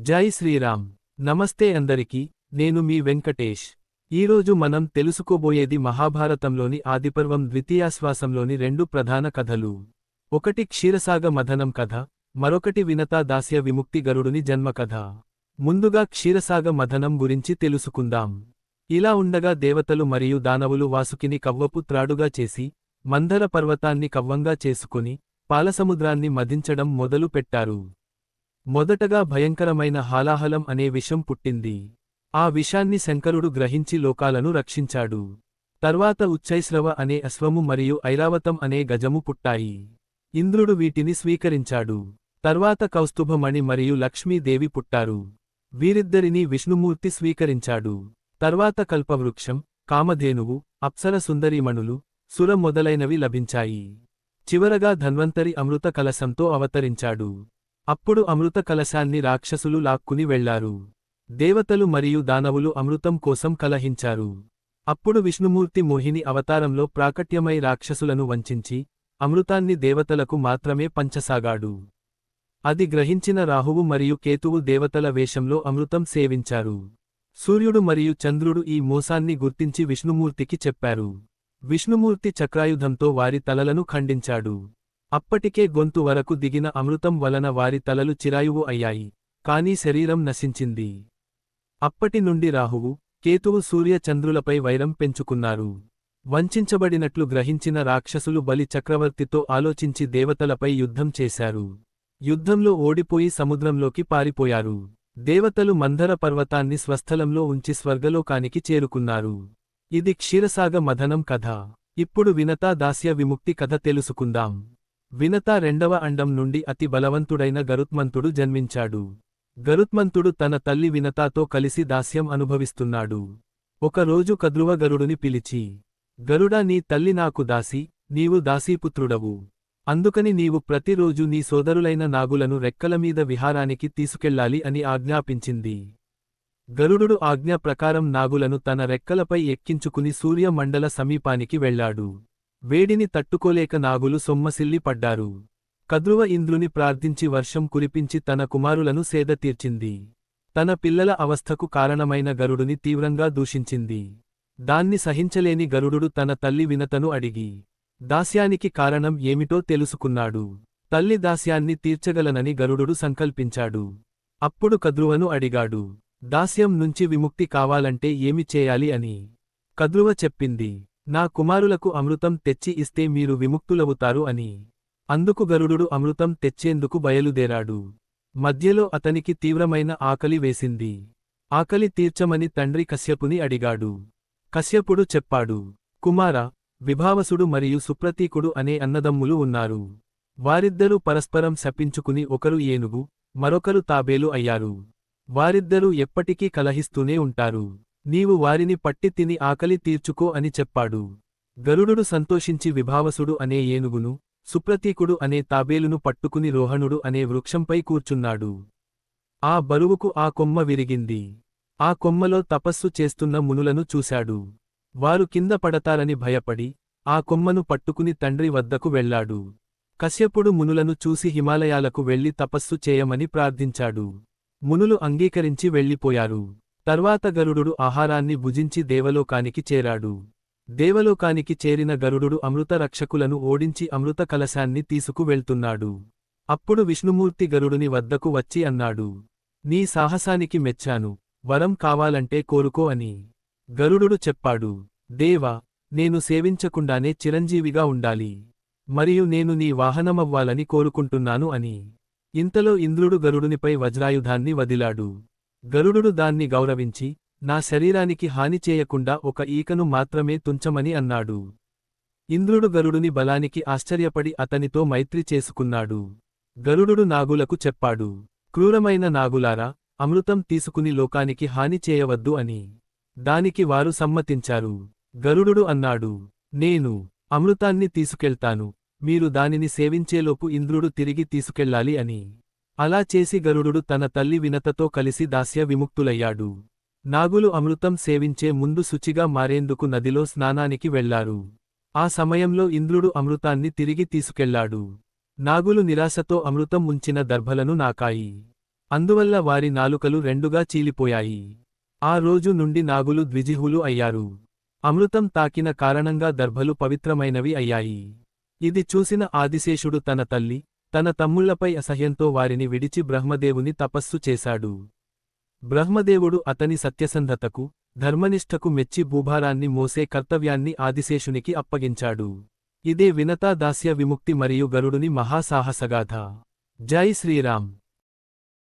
జై శ్రీరామ్. నమస్తే అందరికీ నేను మీ వెంకటేష్. ఈరోజు మనం తెలుసుకోబోయేది మహాభారతంలోని ఆదిపర్వం ద్వితీయాశ్వాసంలోని రెండు ప్రధాన కథలు. ఒకటి క్షీరసాగ మథనం కథ మరొకటి వినతా దాస్య విముక్తి గరుడుని జన్మకథ ముందుగా క్షీరసాగ మథనం గురించి తెలుసుకుందాం. ఇలా ఉండగా దేవతలు మరియు దానవులు వాసుకిని కవ్వపు త్రాడుగా చేసి మందర పర్వతాన్ని కవ్వంగా చేసుకుని పాలసముద్రాన్ని మదించడం మొదలు పెట్టారు మొదటగా భయంకరమైన హాలాహలం అనే విషం పుట్టింది. ఆ విషాన్ని శంకరుడు గ్రహించి లోకాలను రక్షించాడు. తర్వాత ఉచ్చైశ్రవ అనే అశ్వము మరియు ఐరావతం అనే గజము పుట్టాయి. ఇంద్రుడు వీటిని స్వీకరించాడు. తర్వాత కౌస్తుభమణి మరియు లక్ష్మీదేవి పుట్టారు. వీరిద్దరినీ విష్ణుమూర్తి స్వీకరించాడు. తర్వాత కల్పవృక్షం కామధేనువు అప్సర సుందరీమణులు సుర మొదలైనవి లభించాయి. చివరగా ధన్వంతరి అమృత కలశంతో అవతరించాడు. అప్పుడు అమృత కలశాన్ని రాక్షసులు లాక్కుని వెళ్ళారు దేవతలు మరియు దానవులు అమృతం కోసం కలహించారు. అప్పుడు విష్ణుమూర్తి మోహిని అవతారంలో ప్రాకట్యమై రాక్షసులను వంచించి అమృతాన్ని దేవతలకు మాత్రమే పంచసాగాడు. అది గ్రహించిన రాహువు మరియు కేతువు దేవతల వేషంలో అమృతం సేవించారు. సూర్యుడు మరియు చంద్రుడు ఈ మోసాన్ని గుర్తించి విష్ణుమూర్తికి చెప్పారు. విష్ణుమూర్తి చక్రాయుధంతో వారి తలలను ఖండించాడు. అప్పటికే గొంతు వరకు దిగిన అమృతం వలన వారి తలలు చిరాయువు అయ్యాయి కానీ శరీరం నశించింది. అప్పటి నుండి రాహువు కేతువు సూర్య చంద్రులపై వైరం పెంచుకున్నారు. వంచించబడినట్లు గ్రహించిన రాక్షసులు బలి చక్రవర్తితో ఆలోచించి దేవతలపై యుద్ధం చేశారు. యుద్ధంలో ఓడిపోయి సముద్రంలోకి పారిపోయారు. దేవతలు మంధర పర్వతాన్ని స్వస్థలంలో ఉంచి స్వర్గలోకానికి చేరుకున్నారు. ఇది క్షీరసాగ మథనం కథ. ఇప్పుడు వినతా దాస్య విముక్తి కథ తెలుసుకుందాం. వినత రెండవ అండం నుండి అతి బలవంతుడైన గరుత్మంతుడు జన్మించాడు. గరుత్మంతుడు తన తల్లి వినతాతో కలిసి దాస్యం అనుభవిస్తున్నాడు. ఒకరోజు కద్రువ గరుడుని పిలిచి గరుడా నీ తల్లి నాకు దాసి నీవు దాసీపుత్రుడవు. అందుకని నీవు ప్రతిరోజు నీ సోదరులైన నాగులను రెక్కలమీద విహారానికి తీసుకెళ్ళాలి అని ఆజ్ఞాపించింది. గరుడు ఆజ్ఞ ప్రకారం నాగులను తన రెక్కలపై ఎక్కించుకుని సూర్యమండల సమీపానికి వెళ్ళాడు వేడిని తట్టుకోలేక నాగులు సొమ్మసిల్లి పడ్డారు. కద్రువ ఇంద్రుని ప్రార్థించి వర్షం కురిపించి తన కుమారులను సేద తీర్చింది. తన పిల్లల అవస్థకు కారణమైన గరుడుని తీవ్రంగా దూషించింది. దాన్ని సహించలేని గరుడు తన తల్లి వినతను అడిగి దాస్యానికి కారణం ఏమిటో తెలుసుకున్నాడు. తల్లి దాస్యాన్ని తీర్చగలనని గరుడు సంకల్పించాడు. అప్పుడు కద్రువను అడిగాడు దాస్యం నుంచి విముక్తి కావాలంటే ఏమి చేయాలి అని. కద్రువ చెప్పింది నా కుమారులకు అమృతం తెచ్చి ఇస్తే మీరు విముక్తులవుతారు అని. అందుకు గరుడు అమృతం తెచ్చేందుకు బయలుదేరాడు. మధ్యలో అతనికి తీవ్రమైన ఆకలి వేసింది. ఆకలి తీర్చమని తండ్రి కశ్యపుని అడిగాడు. కశ్యపుడు చెప్పాడు కుమార విభావసుడు మరియు సుప్రతీకుడు అనే అన్నదమ్ములు ఉన్నారు. వారిద్దరూ పరస్పరం శపించుకుని ఒకరు ఏనుగు మరొకరు తాబేలు అయ్యారు. వారిద్దరూ ఎప్పటికీ కలహిస్తూనే ఉంటారు. నీవు వారిని పట్టి తిని ఆకలి తీర్చుకో అని చెప్పాడు. గరుడు సంతోషించి విభావసుడు అనే ఏనుగును సుప్రతీకుడు అనే తాబేలును పట్టుకుని రోహణుడు అనే వృక్షంపై కూర్చున్నాడు. ఆ బరువుకు ఆ కొమ్మ విరిగింది. ఆ కొమ్మలో తపస్సు చేస్తున్న మునులను చూశాడు. వారు కింద పడతారని భయపడి ఆ కొమ్మను పట్టుకుని తండ్రి వద్దకు వెళ్ళాడు కశ్యపుడు మునులను చూసి హిమాలయాలకు వెళ్ళి తపస్సు చేయమని ప్రార్థించాడు. మునులు అంగీకరించి వెళ్ళిపోయారు. తర్వాత గరుడు ఆహారాన్ని భుజించి దేవలోకానికి చేరాడు. దేవలోకానికి చేరిన గరుడు అమృత రక్షకులను ఓడించి అమృత కలశాన్ని తీసుకువెళ్తున్నాడు అప్పుడు విష్ణుమూర్తి గరుడుని వద్దకు వచ్చి అన్నాడు నీ సాహసానికి మెచ్చాను. వరం కావాలంటే కోరుకో అని. గరుడు చెప్పాడు దేవా నేను సేవించకుండానే చిరంజీవిగా ఉండాలి. మరియు నేను నీ వాహనమవ్వాలని కోరుకుంటున్నాను అని. ఇంతలో ఇంద్రుడు గరుడునిపై వజ్రాయుధాన్ని వదిలాడు. గరుడు దాన్ని గౌరవించి నా శరీరానికి హాని చేయకుండా ఒక ఈకను మాత్రమే తుంచమని అన్నాడు. ఇంద్రుడు గరుడుని బలానికి ఆశ్చర్యపడి అతనితో మైత్రి చేసుకున్నాడు. గరుడు నాగులకు చెప్పాడు క్రూరమైన నాగులారా అమృతం తీసుకుని లోకానికి హాని చేయవద్దు అని. దానికి వారు సమ్మతించారు. గరుడు అన్నాడు నేను అమృతాన్ని తీసుకెళ్తాను మీరు దానిని సేవించేలోపు ఇంద్రుడు తిరిగి తీసుకెళ్ళాలి అని. అలా చేసి గరుడు తన తల్లి వినతతో కలిసి దాస్య విముక్తులయ్యాడు. నాగులు అమృతం సేవించే ముందు శుచిగా మారేందుకు నదిలో స్నానానికి వెళ్ళారు. ఆ సమయంలో ఇంద్రుడు అమృతాన్ని తిరిగి తీసుకెళ్ళాడు. నాగులు నిరాశతో అమృతం ఉంచిన దర్భలను నాకాయి. అందువల్ల వారి నాలుకలు రెండుగా చీలిపోయాయి. ఆ రోజు నుండి నాగులు ద్విజిహులు అయ్యారు. అమృతం తాకిన కారణంగా దర్భలు పవిత్రమైనవి అయ్యాయి. ఇది చూసిన ఆదిశేషుడు తన తల్లి తన తమ్ముళ్ళపై అసహ్యంతో వారిని విడిచి బ్రహ్మదేవుని తపస్సు చేశాడు. బ్రహ్మదేవుడు అతని సత్యసంధతకు ధర్మనిష్టకు మెచ్చి భూభారాన్ని మోసే కర్తవ్యాన్ని ఆదిశేషునికి అప్పగించాడు. ఇదే వినతా దాస్య విముక్తి మరియు గరుడుని మహాసాహసగాథ. జై శ్రీరామ్.